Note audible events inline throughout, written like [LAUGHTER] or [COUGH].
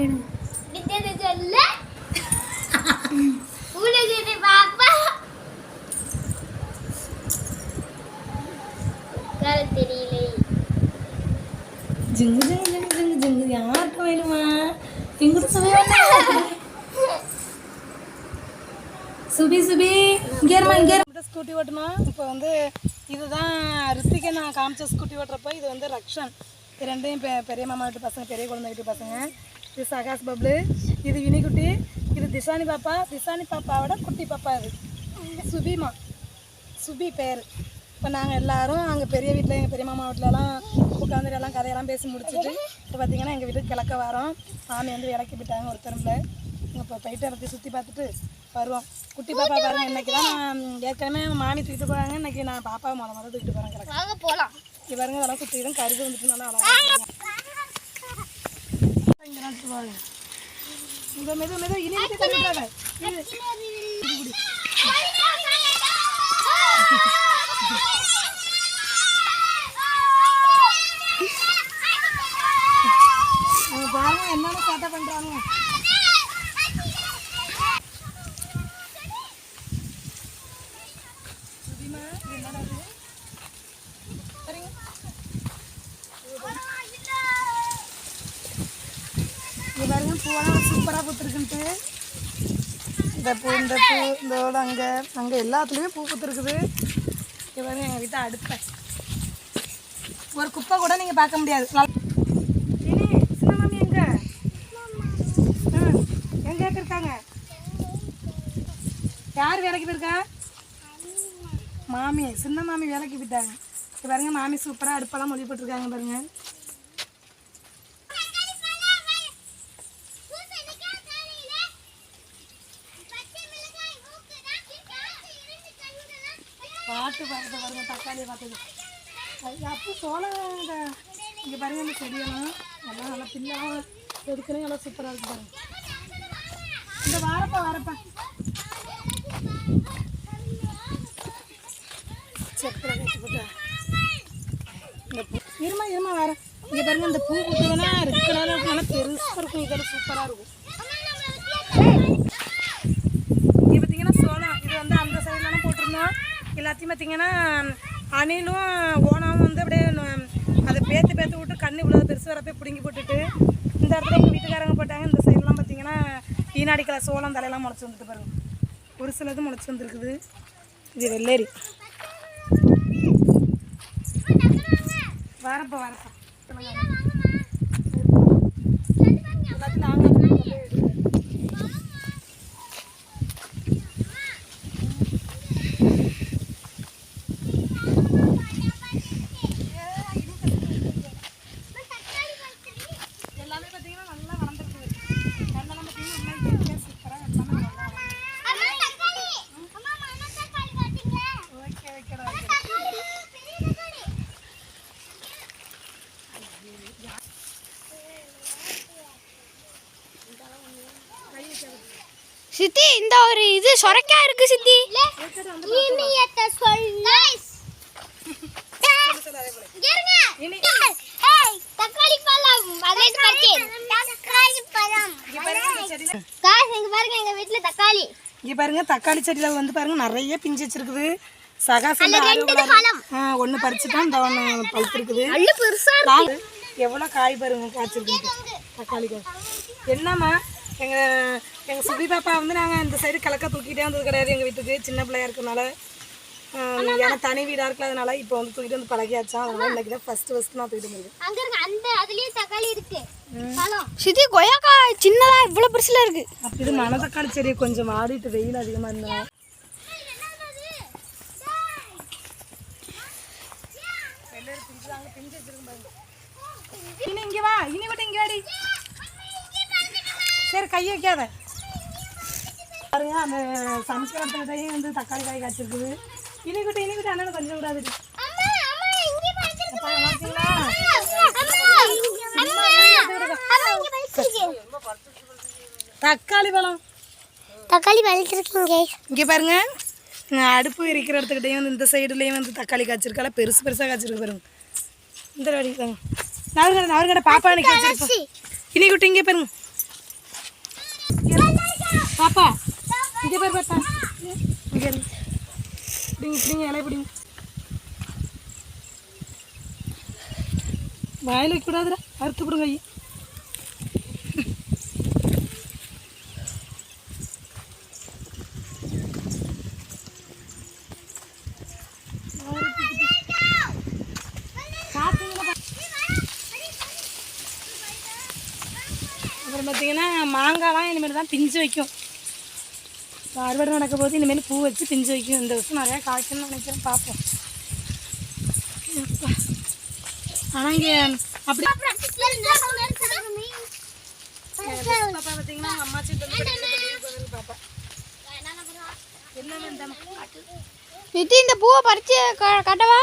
வேணும் வித்தியாசம் சொல்ல உலகத்தை பாப்பா தெரியலை ஜிங்கு ஜிங்கு ஜிங்கு ஜிங்கு ஜிங்கு. யாருக்கு வேணுமா? எங்கிட்ட சொல்ல சுபி சுபி இங்கே இங்கே ஸ்கூட்டி ஓட்டணும் இப்போ வந்து இதுதான் ரித்திகை நான் காமிச்ச ஸ்கூட்டி ஓட்டுறப்போ இது வந்து ரக்ஷன். இது ரெண்டையும் பெரிய மாமா வீட்டு பசங்க பெரிய குழந்தை வீட்டு பசங்க. இது சகாஸ் பப்ளு. இது வினிகுட்டி. இது திசானி பாப்பா. திசானி பாப்பாவோட குட்டி பாப்பா இது. சுபிமா. சுபி பேர். இப்போ நாங்கள் எல்லாரும் அங்கே பெரிய வீட்டில் எங்கள் பெரிய மாமா வீட்டிலலாம் உட்காந்துட்டு எல்லாம் கதையெல்லாம் பேசி முடிச்சுட்டு இப்போ பார்த்தீங்கன்னா எங்கள் வீட்டுக்கு கிழக்க வரோம் சாமி வந்து விளக்கி விட்டாங்க ஒரு திரும்ப இப்போ போயிட்டு எல்லாத்தையும் சுற்றி பார்த்துட்டு வருவோம். குட்டி பாப்பா பாருங்க இன்னைக்கு தான் நான் ஏற்கனவே மாமி தூக்கிட்டு போகிறாங்க இன்னைக்கு நான் பாப்பாவை முத முத தூக்கிட்டு போகிறேன் கிடக்கு இங்கே பாருங்க அதெல்லாம் சுற்றிடும் கருது வந்துட்டு நல்லா இந்த மெது மெது இனி விட்டு தள்ளிடாத அவங்க பாருங்க என்னென்ன சேட்டை பண்ணுறாங்க சுதிமா, இது என்னடா இது? சரிங்க. இங்க பாருங்க பூவெல்லாம் சூப்பராக பூத்துருக்குன்ட்டு. இந்த பூ இந்த பூ இதோட அங்கே அங்கே எல்லாத்துலேயுமே பூ பூத்துருக்குது. இங்க எங்கள் வீட்டை அடுப்பை. ஒரு குப்பை கூட நீங்கள் பார்க்க முடியாது. நல்- இனி, சின்ன மாமி இருக்காங்க? யார் வேலைக்கு போயிருக்கா? மாமி சின்ன மாமி வேலைக்கு போயிட்டாங்க. பாருங்க மாமி சூப்பராக அடுப்பெல்லாம் மொழி போட்டிருக்காங்க பாருங்கள் பாருங்கள் தக்காளியை பாருங்க பார்த்தது அப்போ சோளம் இந்த இங்கே பாருங்க இந்த செடியெல்லாம் எல்லாம் நல்லா பில்லாம் எதுக்குன்னு எல்லாம் சூப்பராக இருக்கு பாருங்கள் இந்த வாரப்பா வாரப்பா. செப்பில் போட்டா. இந்த பூ இருமா இருமா வரேன். இங்கே பாருங்க இந்த பூ பூத்துதுன்னா ரெட் கலரில் இருக்கும் நல்லா பெருசாக இருக்கும் இதெல்லாம் சூப்பராக இருக்கும் இது பார்த்தீங்கன்னா சோளம் இது வந்து அந்த சைட்லலாம் போட்டிருந்தோம் எல்லாத்தையும் பார்த்தீங்கன்னா அணிலும் ஓனாவும் வந்து அப்படியே அதை பேத்து பேத்து விட்டு கண்ணு இவ்வளோ பெருசு வரப்போ பிடுங்கி போட்டுட்டு இந்த இடத்துல எங்கள் வீட்டுக்காரங்க போட்டாங்க. இந்த சைட்லாம் பார்த்தீங்கன்னா ஈனாடி கலர் சோளம் தலையெல்லாம் முளைச்சி வந்துட்டு பாருங்க. ஒரு சிலது முளைச்சி வந்துருக்குது. இது வெள்ளேரி. வரப்பா வரப்பா. சொல்லுங்க எல்லாத்தையும் நாங்கள் அப்படியே எடுக்கிறோம். எல்லாமே பார்த்தீங்கன்னா நல்லா வளர்ந்துருக்குது அதெல்லாம் பார்த்தீங்கன்னா நல்லா இயற்கையாக சூப்பராக எல்லாமே நல்லா வளர்ந்துருக்கு. ஓகே ஓகேடா ஓகே சித்தி இந்த ஒரு இது சொரக்கா இருக்கு சித்தி. இனியத்தை [LAUGHS] சொல்ல இனி தக்காளி பழம். அதே பச்சேன் தக்காளி பழம். காசு இங்க பாருங்க எங்க வீட்ல தக்காளி. இங்கே பாருங்க தக்காளி செடியில் வந்து பாருங்க நிறைய பிஞ்சு வச்சிருக்குது. சகாசம் அதுல ரெண்டு பழம். ஒன்று பறிச்சுட்டா இந்த ஒன்று பழுத்துருக்குது. எவ்வளோ காய் பாருங்க காய்ச்சிருக்கு தக்காளி காய் என்னம்மா எங்கள் எங்கள் சுபி பாப்பா வந்து நாங்கள் இந்த சைடு கிழக்க தூக்கிட்டே வந்தது கிடையாது எங்கள் வீட்டுக்கு. சின்ன பிள்ளையா இருக்கனால. ஏன்னா தனி வீடாக இருக்கிறதுனால இப்போ வந்து தூக்கிட்டு வந்து பழகியாச்சா? அதனால இன்னைக்கு தான் ஃபஸ்ட்டு ஃபஸ்ட்டு நான் தூக்கிட்டு வந்திருக்கேன் அங்க இருக்கு அந்த அதுலயும் தக்காளி இருக்கு. பழம் சித்தி கொய்யாக்கா சின்னதா இவ்வளவு பெருசுல இருக்கு. இது மணத்தக்காளி செடி கொஞ்சம் வாடிட்டு வெயில் அதிகமாக இருந்தாலும் இனி இங்க வா இனி விட்டு இங்க வாடி. சரி கை வைக்காத. பாருங்க அந்த சமைக்கிற இடத்துலயும் வந்து தக்காளி காய் காய்ச்சிருக்குது. இனி விட்டு இனி விட்டு அண்ணன் கொஞ்சம் விடாது தக்காளி பழம். தக்காளி வளர்த்துருக்கீங்க இங்கே பாருங்க. அடுப்பு எரிக்கிற இடத்துக்கிட்டையும் வந்து இந்த சைடுலேயும் வந்து தக்காளி காய்ச்சிருக்கால பெருசு பெருசாக காய்ச்சிருக்கு பாருங்க. இந்த வாடி தாங்க நவர்கடை நவர்கடை பாப்பா எனக்கு இனி குட்டி இங்கே பாருங்க. பாப்பா. இங்கே பேர் பார்த்தா இங்கே இரு. பிடிங்க பிடிங்க இலை பிடிங்க. வாயில் வைக்கக்கூடாதுடா. அறுத்து விடுங்க ஐயா அப்புறம் பார்த்தீங்கன்னா மாங்காய்லாம் இனிமேல் தான் பிஞ்சு வைக்கும். இப்போ அறுவடை நடக்க போது இனிமேல் பூ வச்சு பிஞ்சு வைக்கும். இந்த வருஷம் நிறையா காய்க்கணும்னு நினைக்கிறேன். பார்ப்போம். ஆனால் இங்கே அப்படி பாப்பா பார்த்தீங்கன்னா அவங்க அம்மா சீட்டு வந்து படிக்கிறது பாப்பா சித்தி இந்த பூவை பறிச்சு க- கட்டவா?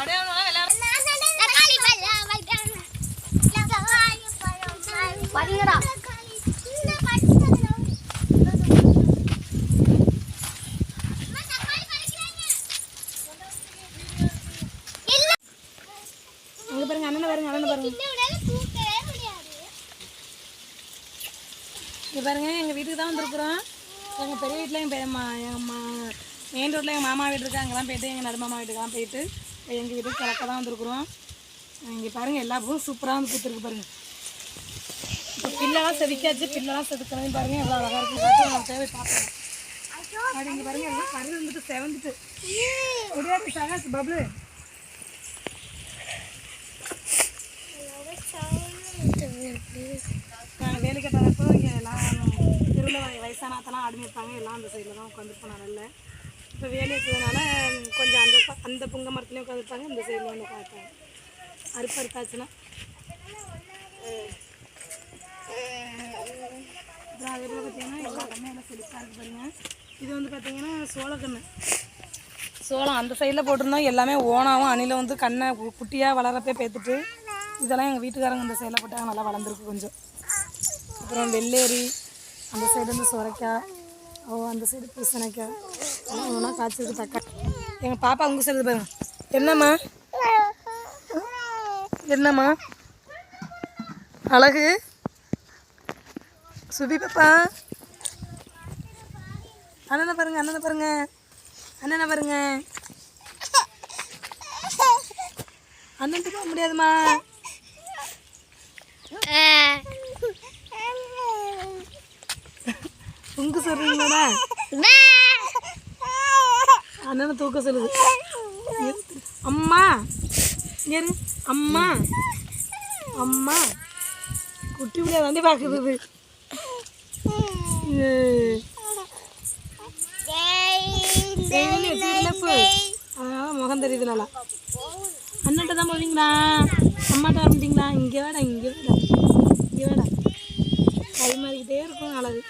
அடையாளம் விளையாட பாத்தீங்களா அங்கே பாருங்க அண்ணனை பாருங்க அண்ணனை பாருங்க இங்கே பாருங்க எங்கள் வீட்டுக்கு தான் வந்திருக்குறோம். எங்கள் பெரிய வீட்டில் எங்கள் பெரிய எங்கள் மெயின் ரோட்டில் எங்கள் மாமா வீடு இருக்கு. அங்கெல்லாம் போயிட்டு எங்கள் நடுமாமா வீட்டுக்கெல்லாம் போயிட்டு எங்கள் வீட்டுக்கு கிழக்க தான் வந்திருக்குறோம். இங்கே பாருங்கள் எல்லா பூவும் சூப்பராக வந்து பூத்துருக்கு பாருங்க. இப்போ பில்லெல்லாம் செதுக்காச்சு பில்லெல்லாம் செதுக்கணும் பாருங்க எவ்வளோ அழகாக இருக்கு. பார்த்து நம்ம தேவை பார்ப்போம் அப்படி இங்கே பாருங்க எல்லாம் கரு வந்துட்டு செவந்துட்டு. பப்ளு. நாங்கள் வேலைக்கு தரப்போ இங்கே எல்லாம் திருவிழா வயசானாத்தெல்லாம் ஆடு வைப்பாங்க எல்லாம் அந்த சைடில் தான் உட்காந்துருப்போம் நல்ல இப்போ வேலை இருக்கிறதுனால கொஞ்சம் அந்த அந்த புங்க மரத்துலேயும் உட்காந்துருப்பாங்க இந்த சைடில் வந்து உட்காந்துருப்பாங்க அறுப்பு அறுத்தாச்சுன்னா. அப்புறம் அதே போல் பார்த்தீங்கன்னா எல்லா கண்ணும் எல்லாம் செழிப்பாக இருக்கு பாருங்க. இது வந்து பார்த்தீங்கன்னா சோளக்கண்ணு சோளம் அந்த சைடில் போட்டிருந்தோம். எல்லாமே ஓனாவும் அணில வந்து கண்ணை குட்டியாக வளரப்பே பேத்துட்டு இதெல்லாம் எங்கள் வீட்டுக்காரங்க இந்த சைடில் போட்டாங்க நல்லா வளர்ந்துருக்கு கொஞ்சம். அப்புறம் வெள்ளேரி அந்த சைடு வந்து சுரைக்காய் ஓ அந்த சைடு பூசணிக்காய் எல்லாம் ஒன்றா காய்ச்சிருக்கு தக்காளி. எங்கள் பாப்பா உங்கள் சைடு பாருங்க. என்னம்மா? என்னம்மா? அழகு? சுபி பாப்பா? அண்ணனை பாருங்க அண்ணனை பாருங்க. அண்ணனை பாருங்க. அண்ணன் போக முடியாதுமா சொல்றீங்களாடா? அண்ணனை தூக்க சொல்லுது. அம்மா இரு. அம்மா அம்மா குட்டி பிள்ளைய தாண்டி அதனால முகம் தெரியுது நல்லா. அண்ணன்ட்ட தான் போவீங்களா? அம்மாட்ட வரமாட்டீங்களா? இங்கே வேடா இங்கே வேடா. இங்கே வேடா. கை மாறிக்கிட்டே இருக்கும் அழகு.